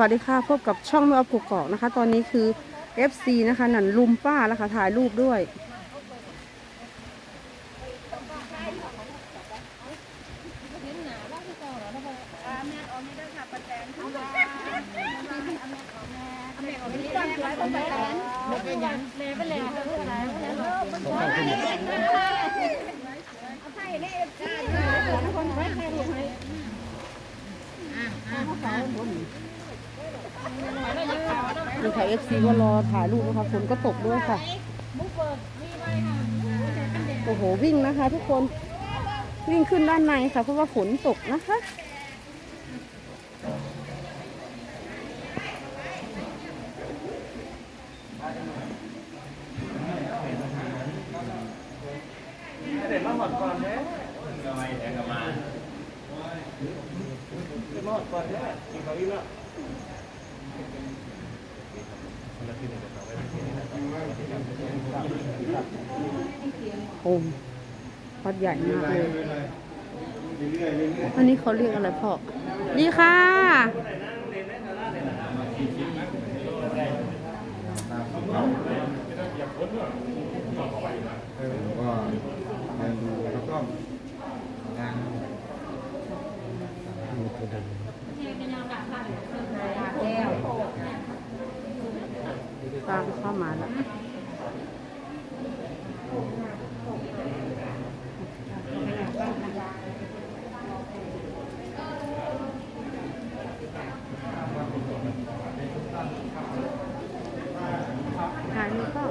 วัสดีค่ะพบกับช่องแม่ออฟกกอกนะคะ ตอนนี้คือ FC นะคะหนันลุมป้าแล้วค่ะถ่ายรูปด้วย ดูค่ะ FC ก็รอถ่ายรูปนะคะฝนก็ตกด้วยค่ะ โอ้โหวิ่งนะคะ ทุกคนวิ่งขึ้นด้านในค่ะ เพราะว่าฝนตกนะคะเด็ดมาหมดก่อนเนี่ยทำไมแทงกันมาเด็ดมาหมดก่อนเนี่ยกินเขาอีกแล้ว โอมวัดใหญ่มากเลย อันนี้เขาเรียกอะไรพ่อดีค่ะ ก็เดินดูแล้วก็งานดูตัวเดิน ตามเข้ามาแล้ว ถ่ายรูปก็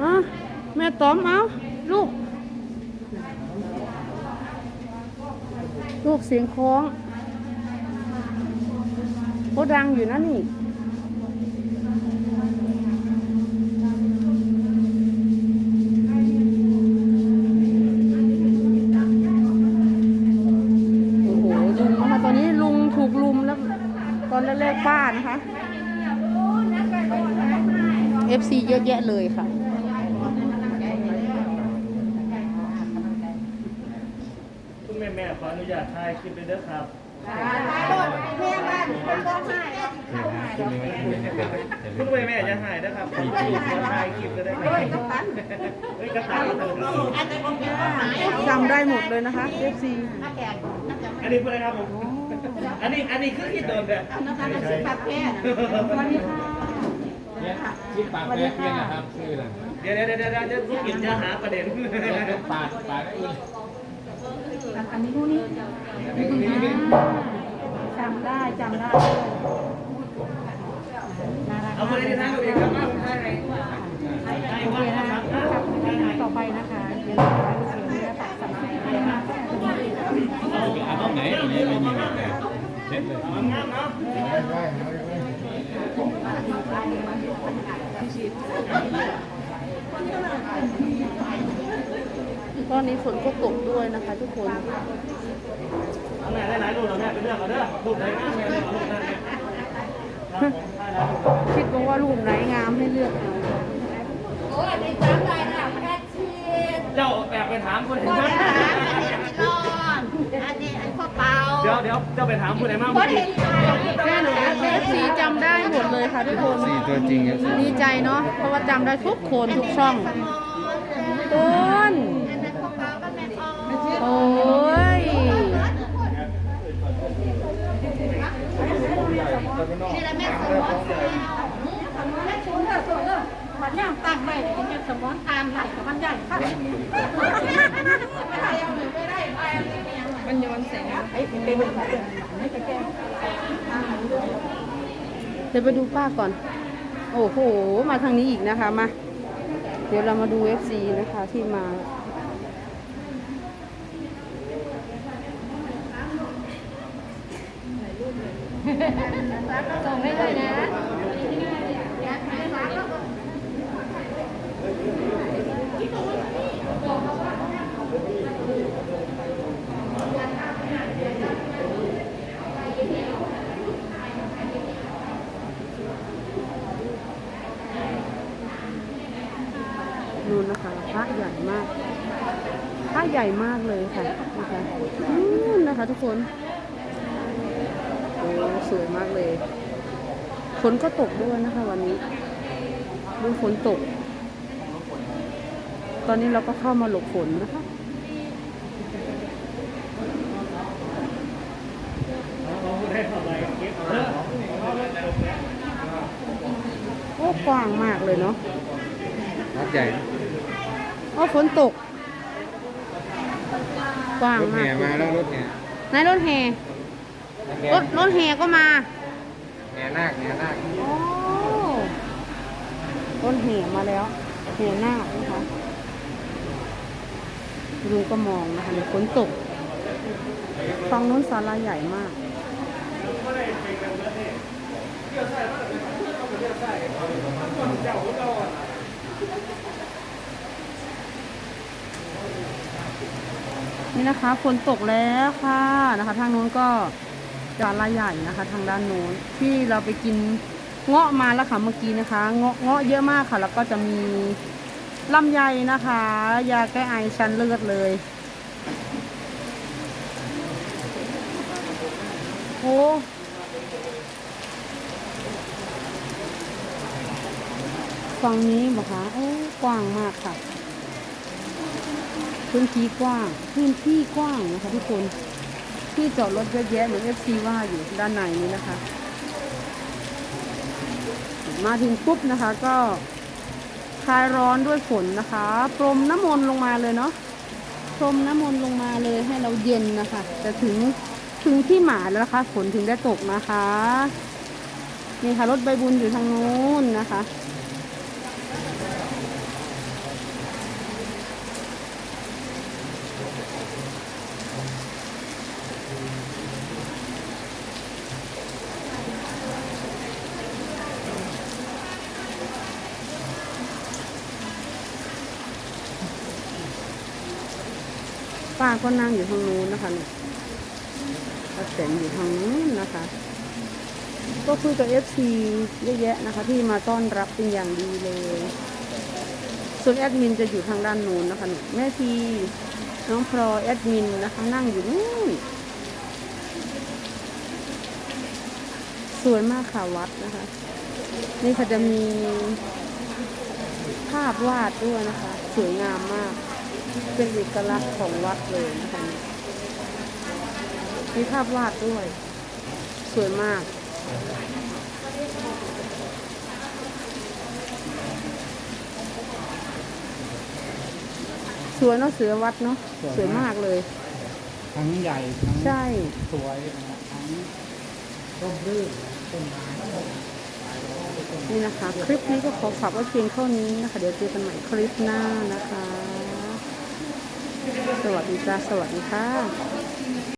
อะแม่ต้อมเอาลูก ลูกเสียงคล้องโคดังอยู่นะนี่โอ้โหลุงนะคะตอนนี้ลุงถูกลุมแล้วตอนแรกๆป้านะคะ FC เยอะแยะเลยค่ะ คุณแม่แม่ขออ นุญาตถ่ายคลิปเลยเด้อครับคือนะที่นี่ไม่ไม่เป็นไรแต่คุณแม่แม่จะถ่ายนะครับขอถ่ายคลิปก็ได้ไหมเฮ้ยกระตันจำได้หมดเลยนะคะ FC อันนี้พูดอะไรครับผมอันนี้อันนี้คือที่โดนแบบเนี่ยที่ปากแป๊กเนี่ยนะครับชื่ออะไรเดี๋ยวเดี๋ยวเดี๋ยวเดี๋ยวจะธุรกิจจะหาประเด็นปากปากไอ้อุ่นจำได้จำได้เอาคนที่นั่งดูเองครับว่าผมถ่ายนถ่ายว่าครับต่อไปนะคะเดี๋ยวเราจะไปเชียร์นะคะสัมภาษณ์เลยนะคะเอาไปเอาตรงไหนตรงนี้ไม่มีแบบไหนเช็ดเลยงาม เนาะตอนนี้ฝนก็ตกด้วยนะคะ ทุกคนเอาแม่ได้หลายรูปแล้วแม่ไปเลือกเอาเด้อรูปไหนงามแม่เอารูปนั้นเนี่ยครับผมถ่ายหลายรูปคิดว่าว่ารูปไหนงามให้เลือกเอาโอ้อันนี้จำได้นะแค่ชีสเจ้าแอบไปถามคนเห็นคนไหมถามอันนี้ไม่ร้อนอันนี้อันข้าวเปล่าเดี๋ยวเดี๋ยวเจ้าไปถามคนไหนมาคเมื่อนกี้เห็นใจแม่หนูเอฟซีจำได้หมดเลยค่ะทุกคนสี่ตัวจริงครับดีใจเนาะเพราะว่าจำได้ทุกคนทุกช่อง เดี๋ยวไปดูป้าก่อน โอ้โห มาทางนี้อีกนะคะมา เดี๋ยวเรามาดู FC นะคะที่มาส่งให้เลยนะ เนู่นนะคะพระใหญ่ มากพระใหญ่มากเลยค่ะนะคะนู่นนะคะทุกคนโอ้สวยมากเลยฝนก็ตกด้วยนะคะ วันนี้ดูฝนตก ตอนนี้เราก็เข้ามาหลบฝนนะคะโอ้กว้างมากเลยเนาะวัดใหญ่ โอ้ฝนตก กว้างรถมาแห่กมาแล้วรถแห่ไหนรถแห่รถรถแห่ก็มาแห่นาคแห่นาคโอ้รถแห่มาแล้วแห่หน้าคนะคะลุงก็มองนะคะเนี่ยฝนตกฝั่งนู้นศาลาใหญ่มาก นี่นะคะฝนตกแล้วค่ะนะคะ ทางนู้นก็จานละใหญ่นะคะ ทางด้านโน้นที่เราไปกินเงาะมาแล้วค่ะเมื่อกี้นะคะเงาะเงาะเยอะมากค่ะ แล้วก็จะมีลำไยนะคะ ยาแก้ไอชั้นเลือดเลยโอ้ฝั่งนี้บอกคะโอ้กว้างมากค่ะ พื้นที่กว้าง พื้นที่กว้างนะคะทุกคนที่จอดรถเยอะแยะเหมือนเอฟซีว่าอยู่ด้านในนี้นะคะ มาถึงปุ๊บนะคะก็คลายร้อนด้วยฝนนะคะพรมน้ำมนต์ลงมาเลยเนาะพรมน้ำมนต์ลงมาเลยให้เราเย็นนะคะแต่ถึงถึงที่หมายแล้วนะคะ ฝนถึงได้ตกนะคะ นี่ค่ะรถใบบุญอยู่ทางนู้นนะคะ ป้าก็นั่งอยู่ทางนู้นนะคะเนี่ยป้าแตนอยู่ทางนู้นนะคะ ก็คุยกับเอฟซีเยอะแยะนะคะ ที่มาต้อนรับเป็นอย่างดีเลย ส่วนแอดมินจะอยู่ทางด้านนู้นนะคะเนี่ยแม่ทีน้องพลอยแอดมินนะคะนั่งอยู่นู่นสวยมากค่ะวัดนะคะ นี่ค่ะจะมีภาพวาดด้วยนะคะ สวยงามมาก เป็นเอกลักษณ์ของวัดเลยนะคะมีภาพวาดด้วย สวยมากสวยเนาะเสือวัดเนาะสวยมากเลย ทั้งใหญ่ทั้งใช่สวยนะครับทั้งร่มรื่นต้นไม้นี่นะคะ คลิปนี้ก็ขอฝากไว้เพียงเท่านี้นะคะ เดี๋ยวเจอกันใหม่คลิปหน้านะคะ สวัสดีจ้าสวัสดีค่ะ